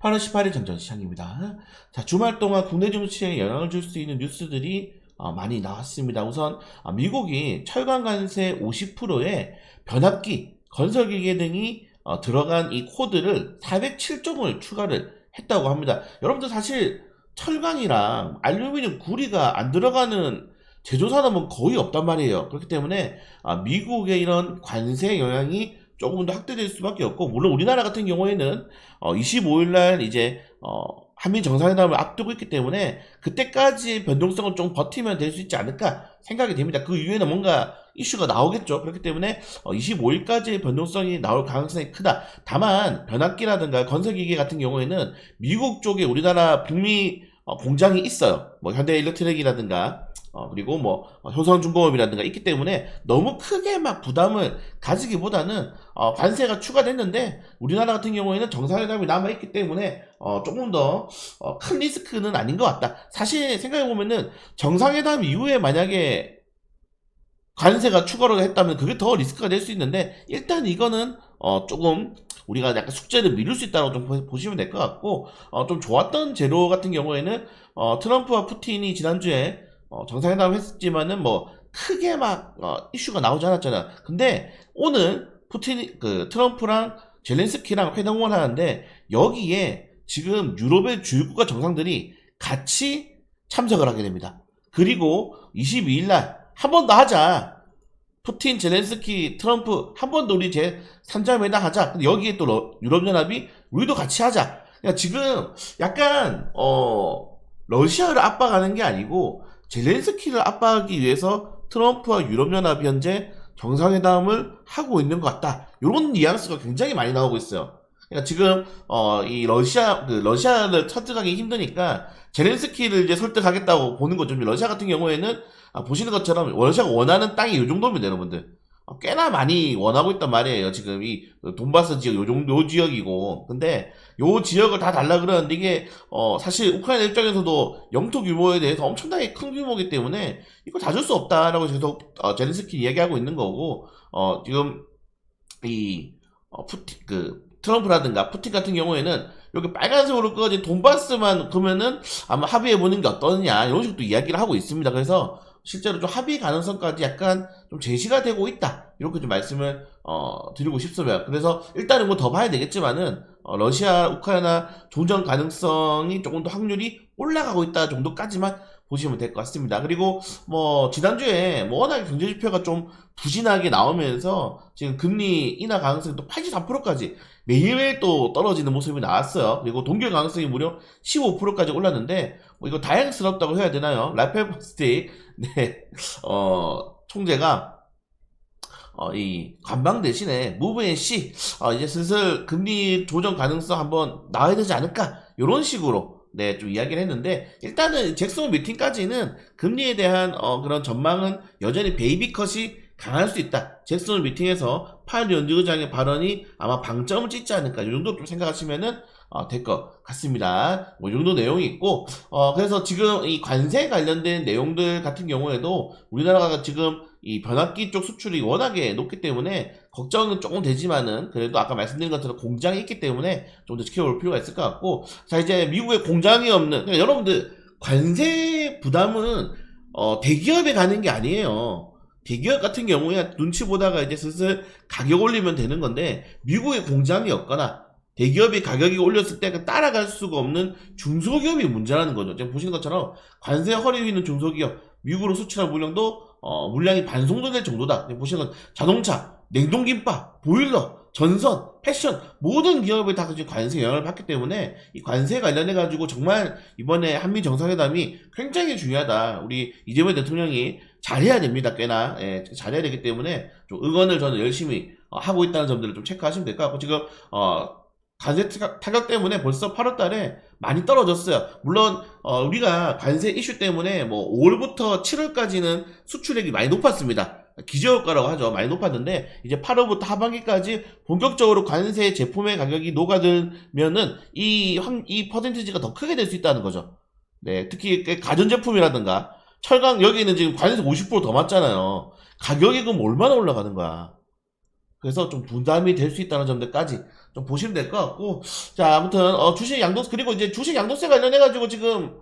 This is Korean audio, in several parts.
8월 18일 전전시장입니다. 자, 주말 동안 국내 증시에 영향을 줄 수 있는 뉴스들이 어, 많이 나왔습니다. 우선 아, 미국이 철강 관세 50%의 변압기, 건설기계 등이 어, 들어간 이 코드를 407종을 추가를 했다고 합니다. 여러분들 사실 철강이랑 알루미늄 구리가 안 들어가는 제조 산업은 거의 없단 말이에요. 그렇기 때문에 아, 미국의 이런 관세 영향이 조금 더 확대될 수밖에 없고 물론 우리나라 같은 경우에는 어, 25일 날 이제 어, 한미 정상회담을 앞두고 있기 때문에 그때까지 변동성을 좀 버티면 될 수 있지 않을까 생각이 됩니다. 그 이후에는 뭔가 이슈가 나오겠죠. 그렇기 때문에 어, 25일까지 변동성이 나올 가능성이 크다. 다만 변압기라든가 건설기계 같은 경우에는 미국 쪽에 우리나라 북미 어, 공장이 있어요. 뭐 현대일렉트릭이라든가 어, 그리고 뭐 어, 효성중공업이라든가 있기 때문에 너무 크게 막 부담을 가지기보다는 어, 관세가 추가됐는데 우리나라 같은 경우에는 정상회담이 남아있기 때문에 어, 조금 더 어, 큰 리스크는 아닌 것 같다. 사실 생각해보면은 정상회담 이후에 만약에 관세가 추가로 했다면 그게 더 리스크가 될 수 있는데 일단 이거는 어, 조금 우리가 약간 숙제를 미룰 수 있다고 좀 보- 보시면 될 것 같고 어, 좀 좋았던 제로 같은 경우에는 어, 트럼프와 푸틴이 지난주에 어, 정상회담을 했지만은 뭐 크게 막 어, 이슈가 나오지 않았잖아. 근데 오늘 푸틴이 그 트럼프랑 젤렌스키랑 회담을 하는데 여기에 지금 유럽의 주요국가 정상들이 같이 참석을 하게 됩니다. 그리고 22일 날 한 번 더 하자. 푸틴, 젤렌스키, 트럼프 한 번 더 우리 제 3자 회담 하자. 여기에 또 러- 유럽연합이 우리도 같이 하자. 그러니까 지금 약간 어 러시아를 압박하는 게 아니고 젤렌스키를 압박하기 위해서 트럼프와 유럽연합이 현재 정상회담을 하고 있는 것 같다. 이런 뉘앙스가 굉장히 많이 나오고 있어요. 그러니까 지금 어 이 러시아 그 러시아를 설득하기 힘드니까 젤렌스키를 이제 설득하겠다고 보는 거죠. 러시아 같은 경우에는 아, 보시는 것처럼 러시아가 원하는 땅이 이 정도입니다, 여러분들. 어, 꽤나 많이 원하고 있단 말이에요. 지금 이 돈바스 지역 요 정도 요 지역이고. 근데 요 지역을 다 달라 그러는데 이게 어 사실 우크라이나 입장에서도 영토 규모에 대해서 엄청나게 큰 규모이기 때문에 이거 다 줄 수 없다라고 계속 어, 젤렌스키 이야기하고 있는 거고 어 지금 이 어, 푸틴 그 트럼프라든가 푸틴 같은 경우에는 여기 빨간색으로 꺼진 돈바스만 그러면은 아마 합의해 보는 게 어떠냐 이런 식으로 이야기를 하고 있습니다. 그래서 실제로 좀 합의 가능성까지 약간 좀 제시가 되고 있다 이렇게 좀 말씀을 어, 드리고 싶습니다. 그래서 일단은 뭐 더 봐야 되겠지만은 어, 러시아 우크라이나 종전 가능성이 조금 더 확률이 올라가고 있다 정도까지만 보시면 될 것 같습니다. 그리고 뭐 지난주에 뭐 워낙에 경제 지표가 좀 부진하게 나오면서 지금 금리 인하 가능성이 또 83%까지 매일매일 또 떨어지는 모습이 나왔어요. 그리고 동결 가능성이 무려 15%까지 올랐는데 뭐 이거 다행스럽다고 해야 되나요? 라펠 버스틱 네, 어, 총재가 어, 이 관방 대신에 무브앤 씨 어, 이제 슬슬 금리 조정 가능성 한번 나와야 되지 않을까 이런 식으로 네, 좀 이야기를 했는데 일단은 잭슨 미팅까지는 금리에 대한 어, 그런 전망은 여전히 베이비 컷이 강할 수 있다. 잭슨 미팅에서 파일 연주의장의 발언이 아마 방점을 찍지 않을까 이 정도 좀 생각하시면은 어, 될 것 같습니다. 뭐 이 정도 내용이 있고 어, 그래서 지금 이 관세 관련된 내용들 같은 경우에도 우리나라가 지금 이 변압기 쪽 수출이 워낙에 높기 때문에 걱정은 조금 되지만은 그래도 아까 말씀드린 것처럼 공장이 있기 때문에 좀 더 지켜볼 필요가 있을 것 같고 자 이제 미국에 공장이 없는 그러니까 여러분들 관세 부담은 어, 대기업에 가는 게 아니에요. 대기업 같은 경우에 눈치 보다가 이제 슬슬 가격 올리면 되는 건데 미국에 공장이 없거나 대기업이 가격이 올렸을 때그 따라갈 수가 없는 중소기업이 문제라는 거죠. 지금 보시는 것처럼 관세 허리 위는 중소기업 미국으로 수출한 물량도 어, 물량이 반송도 될 정도다. 건 자동차, 냉동김밥, 보일러, 전선, 패션 모든 기업이 다 지금 관세 영향을 받기 때문에 이 관세 관련해 가지고 정말 이번에 한미 정상회담이 굉장히 중요하다. 우리 이재명 대통령이 잘해야 됩니다. 꽤나 예, 잘해야 되기 때문에 좀 응원을 저는 열심히 어, 하고 있다는 점들을 좀 체크하시면 될 것 같고 지금 어 관세 타격, 때문에 벌써 8월 달에 많이 떨어졌어요. 물론 어, 우리가 관세 이슈 때문에 뭐 5월부터 7월까지는 수출액이 많이 높았습니다. 기저효과라고 하죠. 많이 높았는데 이제 8월부터 하반기까지 본격적으로 관세 제품의 가격이 녹아들면은 이, 확- 이 퍼센티지가 더 크게 될 수 있다는 거죠. 네, 특히 그 가전제품이라든가 철강 여기는 지금 관세 50%더 맞잖아요. 가격이 그럼 얼마나 올라가는 거야. 그래서 좀 분담이 될 수 있다는 점들까지 좀 보시면 될 것 같고 자 아무튼 어, 주식 양도세 그리고 이제 주식 양도세 관련해 가지고 지금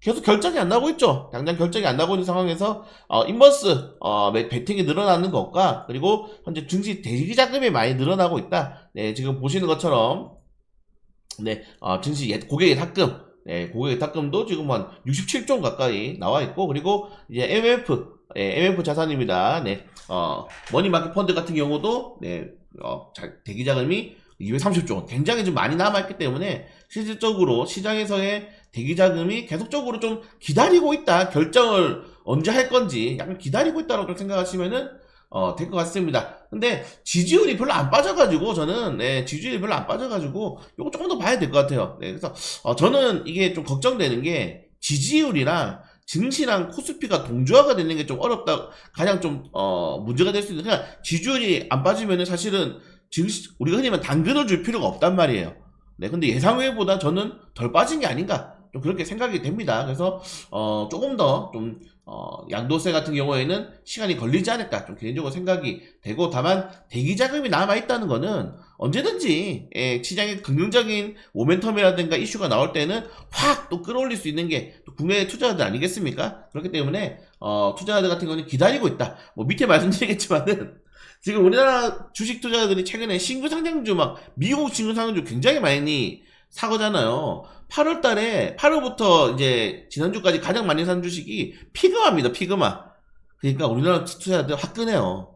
계속 결정이 안 나고 있죠. 당장 결정이 안 나고 있는 상황에서 어, 인버스 어, 매- 베팅이 늘어나는 것과 그리고 현재 증시 대기 자금이 많이 늘어나고 있다. 네, 지금 보시는 것처럼 네, 어, 증시 예- 고객 예탁금 네, 고객 예탁금도 지금 한 67조 가까이 나와 있고 그리고 이제 MF 예, MF 자산입니다. 네, 어, 머니마켓 펀드 같은 경우도 네, 어, 자- 대기 자금이 230조 굉장히 좀 많이 남아있기 때문에 실질적으로 시장에서의 대기 자금이 계속적으로 좀 기다리고 있다 결정을 언제 할 건지 약간 기다리고 있다고 좀 생각하시면은 어, 될 것 같습니다. 근데 지지율이 별로 안 빠져가지고 저는 네, 지지율이 별로 안 빠져가지고 이거 조금 더 봐야 될 것 같아요. 네, 그래서 어, 저는 이게 좀 걱정되는 게 지지율이랑 증시랑 코스피가 동조화가 되는 게 좀 어렵다. 가장 좀 어, 문제가 될 수 있는 그냥 지지율이 안 빠지면은 사실은 우리가 흔히 말하면 당근을 줄 필요가 없단 말이에요. 네, 근데 예상 외보다 저는 덜 빠진 게 아닌가 좀 그렇게 생각이 됩니다. 그래서 어, 조금 더좀 어, 양도세 같은 경우에는 시간이 걸리지 않을까 좀 개인적으로 생각이 되고 다만 대기 자금이 남아 있다는 거는 언제든지 예, 시장에 긍정적인 모멘텀이라든가 이슈가 나올 때는 확 또 끌어올릴 수 있는 게또 국내 투자자들 아니겠습니까? 그렇기 때문에 어, 투자자들 같은 경우는 기다리고 있다. 뭐 밑에 말씀드리겠지만은 지금 우리나라 주식 투자자들이 최근에 신규 상장주 막 미국 신규 상장주 굉장히 많이 사거잖아요. 8월 달에 8월부터 이제 지난주까지 가장 많이 산 주식이 피그마입니다. 피그마. 그러니까 우리나라 투자자들 화끈해요.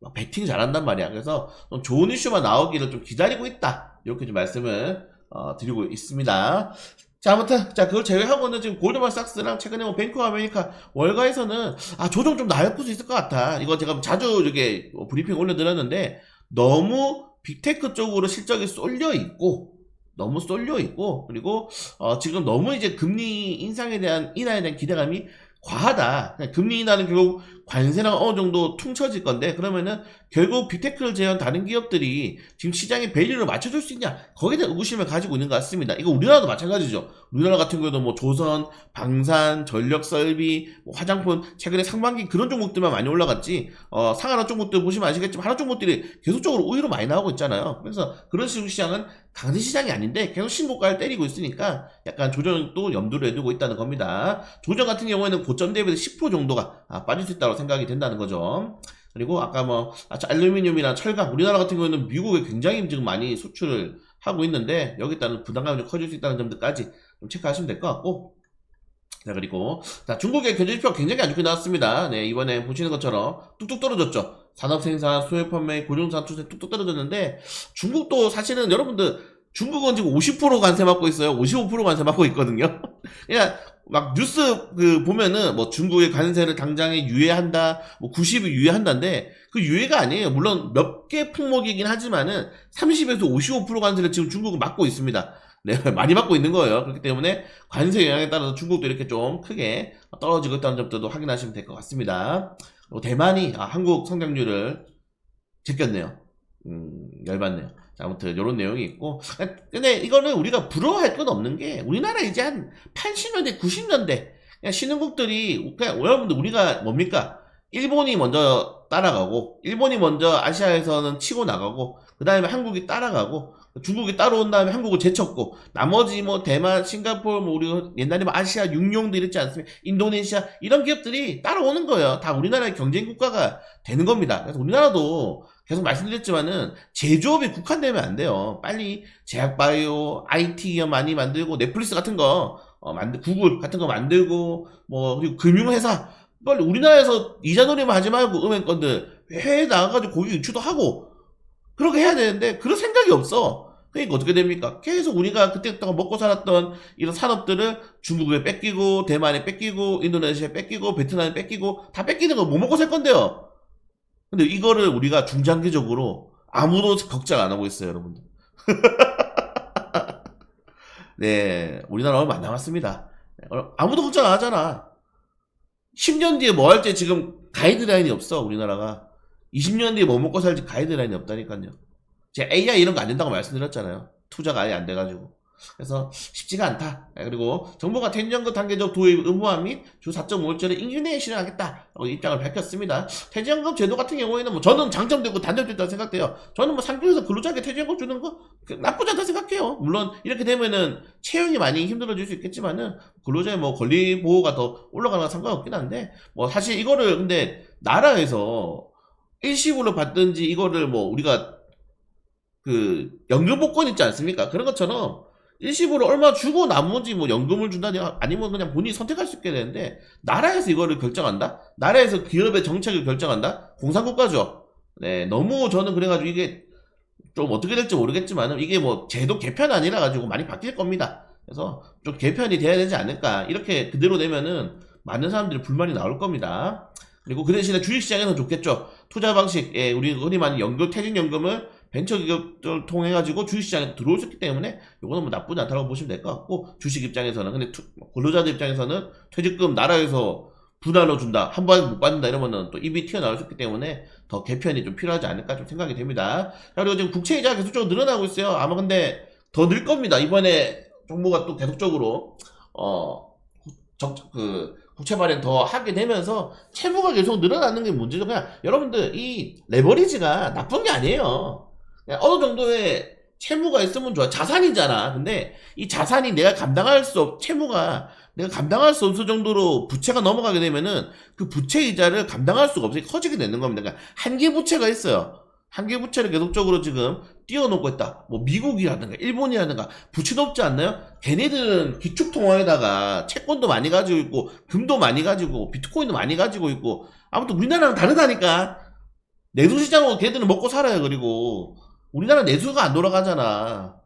막 배팅 잘한단 말이야. 그래서 좀 좋은 이슈만 나오기를 좀 기다리고 있다. 이렇게 좀 말씀을 어, 드리고 있습니다. 자, 아무튼, 자, 그걸 제외하고는 지금 골드만삭스랑 최근에 뭐 뱅크 아메리카 월가에서는 아, 조정 좀 나을 수 있을 것 같아. 이거 제가 자주 이렇게 뭐 브리핑 올려드렸는데 너무 빅테크 쪽으로 실적이 쏠려 있고 너무 쏠려 있고 그리고 어, 지금 너무 이제 금리 인상에 대한 인하에 대한 기대감이 과하다. 그냥 금리 인하는 결국 관세랑 어느 정도 퉁쳐질 건데 그러면은 결국 빅테크를 제외한 다른 기업들이 지금 시장의 밸류를 맞춰줄 수 있냐 거기에 대한 의구심을 가지고 있는 것 같습니다. 이거 우리나라도 마찬가지죠. 우리나라 같은 경우도 뭐 조선, 방산, 전력 설비, 뭐 화장품 최근에 상반기 그런 종목들만 많이 올라갔지 어, 상하나 종목들 보시면 아시겠지만 하나 종목들이 계속적으로 우위로 많이 나오고 있잖아요. 그래서 그런 식으로 시장은 강세 시장이 아닌데 계속 신고가를 때리고 있으니까 약간 조정도 염두를 두고 있다는 겁니다. 조정 같은 경우에는 고점 대비해서 10% 정도가 아, 빠질 수 있다고 생각이 된다는 거죠. 그리고 아까 뭐 아, 알루미늄이나 철강 우리나라 같은 경우에는 미국에 굉장히 지금 많이 수출을 하고 있는데 여기 따른 부담감이 좀 커질 수 있다는 점들까지 좀 체크하시면 될 것 같고 자 그리고 자 중국의 경제지표 굉장히 안 좋게 나왔습니다. 네 이번에 보시는 것처럼 뚝뚝 떨어졌죠. 산업 생산, 소액 판매, 고용산 추세 뚝뚝 떨어졌는데 중국도 사실은 여러분들 중국은 지금 50% 관세 받고 있어요. 55% 관세 받고 있거든요. 그냥 막 뉴스 그 보면은 뭐 중국의 관세를 당장에 유예한다, 뭐 90을 유예한다인데 그 유예가 아니에요. 물론 몇 개 품목이긴 하지만은 30에서 55% 관세를 지금 중국은 받고 있습니다. 네, 많이 받고 있는 거예요. 그렇기 때문에 관세 영향에 따라서 중국도 이렇게 좀 크게 떨어지고 있다는 점들도 확인하시면 될 것 같습니다. 어, 대만이 아, 한국 성장률을 제꼈네요. 음, 열받네요. 자, 아무튼 이런 내용이 있고 아, 근데 이거는 우리가 부러워할 건 없는 게 우리나라 이제 한 80년대 90년대 그냥 신흥국들이 그냥 여러분들 우리가 뭡니까 일본이 먼저 따라가고 일본이 먼저 아시아에서는 치고 나가고 그 다음에 한국이 따라가고 중국이 따라온 다음에 한국을 제쳤고 나머지 뭐 대만, 싱가포르 뭐 우리 옛날에 뭐 아시아 육룡도 이랬지 않습니까? 인도네시아 이런 기업들이 따라오는 거예요. 다 우리나라의 경쟁 국가가 되는 겁니다. 그래서 우리나라도 계속 말씀드렸지만은 제조업에 국한되면 안 돼요. 빨리 제약바이오, IT 기업 많이 만들고 넷플릭스 같은 거 어, 만들 구글 같은 거 만들고 뭐 그리고 금융회사 빨리 우리나라에서 이자 놀이만 하지 말고 은행권들 해외에 나가가지고 고객 유치도 하고 그렇게 해야 되는데 그런 생각이 없어. 그러니까 어떻게 됩니까? 계속 우리가 그때부터 먹고 살았던 이런 산업들을 중국에 뺏기고 대만에 뺏기고 인도네시아에 뺏기고 베트남에 뺏기고 다 뺏기는 거뭐 먹고 살 건데요. 근데 이거를 우리가 중장기적으로 아무도 걱정 안 하고 있어요, 여러분들. 네, 우리나라 얼마 안 남았습니다. 어, 아무도 걱정 안 하잖아. 10년 뒤에 뭐 할지 지금 가이드라인이 없어, 우리나라가. 20년 뒤에 뭐 먹고 살지 가이드라인이 없다니까요. 제가 AI 이런 거 안 된다고 말씀드렸잖아요. 투자가 아예 안 돼가지고. 그래서 쉽지가 않다. 예, 그리고 정부가 퇴직연금 단계적 도입 의무화 및 주 4.5일제를 임기 내에 실행하겠다라고 입장을 밝혔습니다. 퇴직연금 제도 같은 경우에는 뭐 저는 장점도 있고 단점도 있다고 생각돼요. 저는 뭐 상표에서 근로자에게 퇴직연금 주는 거 그, 나쁘지 않다 생각해요. 물론 이렇게 되면은 채용이 많이 힘들어질 수 있겠지만은 근로자의 뭐 권리 보호가 더 올라가는 건 상관없긴 한데 뭐 사실 이거를 근데 나라에서 일시불로 받든지 이거를 뭐 우리가 그 연금 복권 있지 않습니까? 그런 것처럼 일시불로 얼마 주고 나머지 뭐 연금을 준다니 아니면 그냥 본인이 선택할 수 있게 되는데 나라에서 이거를 결정한다? 나라에서 기업의 정책을 결정한다? 공산국가죠. 네, 너무 저는 그래가지고 이게 좀 어떻게 될지 모르겠지만은 이게 뭐 제도 개편 아니라 가지고 많이 바뀔 겁니다. 그래서 좀 개편이 돼야 되지 않을까. 이렇게 그대로 되면은 많은 사람들이 불만이 나올 겁니다. 그리고 그 대신에 주식시장에서 좋겠죠. 투자 방식, 예, 우리 흔히 말하는 연금, 퇴직연금을 벤처 기업들 통해 가지고 주식시장에 있기 때문에 이거는 뭐 나쁘지 않다고 보시면 될 것 같고 주식 입장에서는 근데 투- 근로자들 입장에서는 퇴직금 나라에서 분할로 준다 한 번에 못 받는다 이러면은 또 입이 있기 때문에 더 개편이 좀 필요하지 않을까 좀 생각이 됩니다. 자, 그리고 지금 국채 이자가 계속적으로 늘어나고 있어요. 아마 근데 더 늘 겁니다. 이번에 정부가 또 계속적으로 어 적 그 국채 발행 더 하게 되면서 채무가 계속 늘어나는 게 문제죠. 그냥 여러분들 이 레버리지가 나쁜 게 아니에요. 그냥 어느 정도의 채무가 있으면 좋아. 자산이잖아. 근데 이 자산이 내가 감당할 수 없, 채무가 내가 감당할 수 없을 정도로 부채가 넘어가게 되면은 그 부채 이자를 감당할 수가 없으니 커지게 되는 겁니다. 그러니까 한계 부채가 있어요. 한계 부채를 계속적으로 지금 띄워놓고 있다. 뭐 미국이라든가 일본이라든가 부채 높지 않나요? 걔네들은 기축통화에다가 채권도 많이 가지고 있고 금도 많이 가지고 비트코인도 많이 가지고 있고 아무튼 우리나라랑 다르다니까. 내수시장으로 걔들은 먹고 살아요. 그리고 우리나라 내수가 안 돌아가잖아.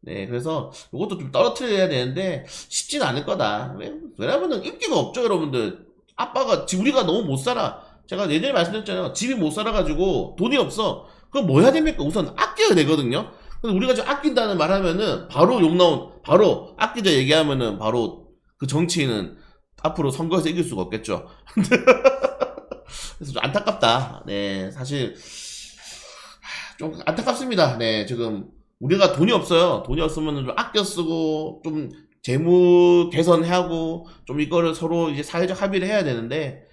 네, 그래서 이것도 좀 떨어뜨려야 되는데 쉽진 않을 거다. 왜? 왜냐면은 인기가 없죠, 여러분들. 아빠가 지- 우리가 너무 못 살아. 제가 예전에 말씀드렸잖아요. 집이 못 살아가지고 돈이 없어. 그럼 뭐 해야 됩니까? 우선 아껴야 되거든요. 근데 우리가 지금 아낀다는 말 하면은 바로 욕 나온, 바로 아끼자 얘기하면은 바로 그 정치인은 앞으로 선거에서 이길 수가 없겠죠. 그래서 좀 안타깝다. 네, 사실 좀 안타깝습니다. 네, 지금 우리가 돈이 없어요. 돈이 없으면 좀 아껴 쓰고 좀 재무 개선하고 좀 이거를 서로 이제 사회적 합의를 해야 되는데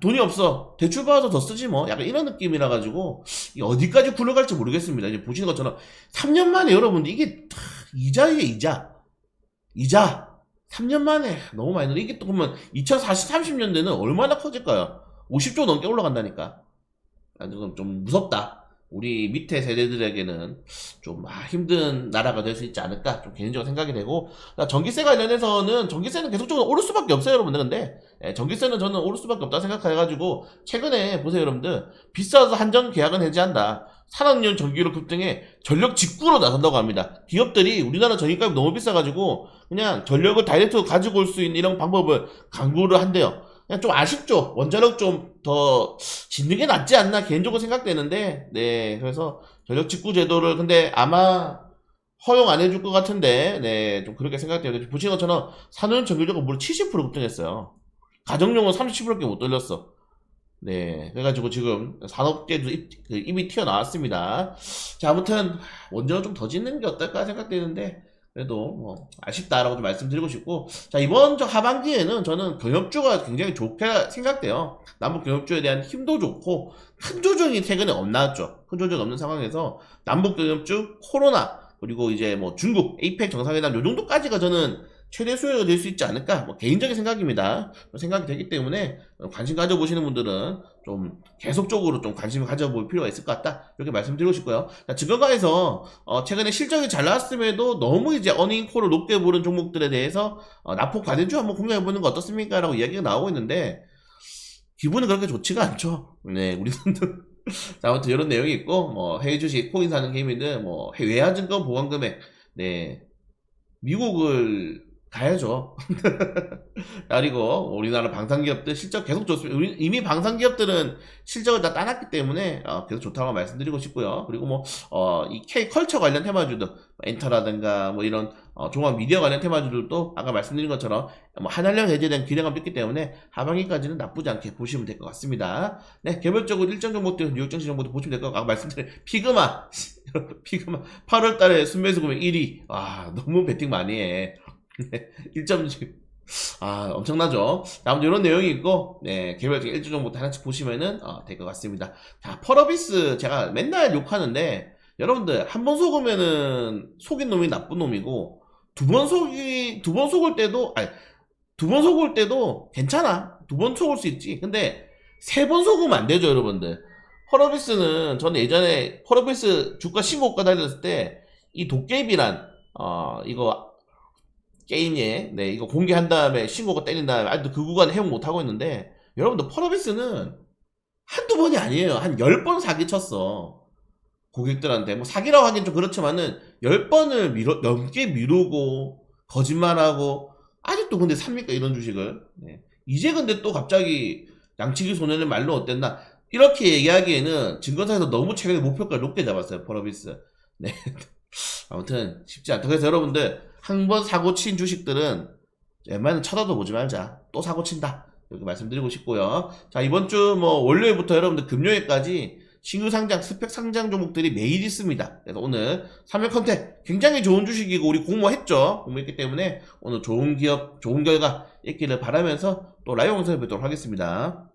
돈이 없어. 대출 받아서 더 쓰지 뭐. 약간 이런 느낌이라 가지고 어디까지 굴러갈지 모르겠습니다. 이제 보시는 것처럼 3년 만에 여러분들 이게 다 이자예요, 이자. 이자. 3년 만에 너무 많이 늘어. 이게 또 그러면 2040, 30년대는 얼마나 커질까요? 50조 넘게 올라간다니까. 아, 좀 무섭다. 우리 밑에 세대들에게는 좀 아, 힘든 나라가 될 수 있지 않을까 좀 개인적으로 생각이 되고 자, 전기세 관련해서는 전기세는 계속적으로 오를 수밖에 없어요 여러분들. 근데 예, 전기세는 저는 오를 수밖에 없다 생각해가지고 최근에 보세요 여러분들. 비싸서 한정 계약은 해지한다. 산업용 전기료 급등에 전력 직구로 나선다고 합니다. 기업들이 우리나라 전기값이 너무 비싸가지고 그냥 전력을 다이렉트로 가지고 올 수 있는 이런 방법을 강구를 한대요 그냥 좀 아쉽죠. 원자력 좀 더 짓는 게 낫지 않나 개인적으로 생각되는데 네 그래서 전력 직구 제도를 근데 아마 허용 안 해줄 것 같은데 네 좀 그렇게 생각돼요. 보시는 것처럼 산업 전기료가 무려 70% 급등했어요. 가정용은 37%밖에 못 돌렸어. 네 그래가지고 지금 산업계도 입, 그 입이 튀어나왔습니다. 자 아무튼 원전을 좀 더 짓는 게 어떨까 생각되는데 그래도 뭐 아쉽다라고 좀 말씀드리고 싶고 자 이번 저 하반기에는 저는 경협주가 굉장히 좋게 생각돼요 남북 경협주에 대한 힘도 좋고 큰 조정이 최근에 없나왔죠. 큰 조정 없는 상황에서 남북 경협주, 코로나 그리고 이제 뭐 중국, 에이펙 정상회담 요 정도까지가 저는 최대 수혜가 될 수 있지 않을까? 뭐 개인적인 생각입니다. 생각이 되기 때문에 관심 가져보시는 분들은 좀 계속적으로 좀 관심을 가져볼 필요가 있을 것 같다. 이렇게 말씀드리고 싶고요. 자, 증권가에서 어, 최근에 실적이 잘 나왔음에도 너무 이제 어닝콜을 높게 보는 종목들에 대해서 어, 납폭 가능주 한번 공략해보는 거 어떻습니까? 라고 이야기가 나오고 있는데 기분은 그렇게 좋지가 않죠. 네, 우리 분들. 자, 아무튼 이런 내용이 있고, 뭐, 해외 주식, 코인 사는 개미들, 뭐, 외화증권 보관금액, 네, 미국을 가야죠. 그리고 우리나라 방산기업들 실적 계속 좋습니다. 이미 방산기업들은 실적을 다 따놨기 때문에 어, 계속 좋다고 말씀드리고 싶고요. 그리고 뭐, 어, 이 K 컬처 관련 테마주도 엔터라든가 뭐 이런 어, 종합 미디어 관련 테마주들도 아까 말씀드린 것처럼 뭐 한한령 대한 기대감도 있기 때문에 하반기까지는 나쁘지 않게 보시면 될 것 같습니다. 네, 개별적으로 일정 정보들, 뉴욕 증시 정보도 보시면 될 것 같고, 아까 말씀드린 피그마, 피그마, 8월 달에 순매수 금액 1위. 와, 너무 베팅 많이 해. 네, 1점, 아, 엄청나죠? 아무튼 이런 내용이 있고, 네, 개별적인 일주 정보도 하나씩 보시면은, 어, 될것 같습니다. 자, 펄어비스, 제가 맨날 욕하는데, 여러분들, 한 번 속으면은, 속인 놈이 나쁜 놈이고, 두 번 속이, 두 번 속을 때도, 아니, 두 번 속을 때도 괜찮아. 두 번 속을 수 있지. 근데, 세 번 속으면 안 되죠, 여러분들. 펄어비스는, 저는 예전에, 펄어비스 주가 신고가 달렸을 때, 이 도깨비란, 어, 이거, 게임에, 네, 이거 공개한 다음에 신고가 때린 다음에, 아직도 그 구간 해용 못하고 있는데, 여러분들, 펄어비스는 한두 번이 아니에요. 한 열 번 사기 쳤어. 고객들한테. 뭐, 사기라고 하긴 좀 그렇지만은, 열 번을 미뤄, 넘게 미루고, 거짓말하고, 아직도 근데 삽니까, 이런 주식을. 네. 이제 근데 또 갑자기 양치기 손해는 말로 어땠나. 이렇게 얘기하기에는 증권사에서 너무 최근에 목표가 높게 잡았어요, 펄어비스. 네. 아무튼 쉽지 않다. 그래서 여러분들 한 번 사고 친 주식들은 웬만하면 쳐다도 보지 말자. 또 사고 친다. 이렇게 말씀드리고 싶고요. 자 이번 주 뭐 월요일부터 여러분들 금요일까지 신규 상장, 스펙 상장 종목들이 매일 있습니다. 그래서 오늘 3일 컨택 굉장히 좋은 주식이고 우리 공모했죠. 공모했기 때문에 오늘 좋은 기업, 좋은 결과 있기를 바라면서 또 라이브 영상을 뵙도록 하겠습니다.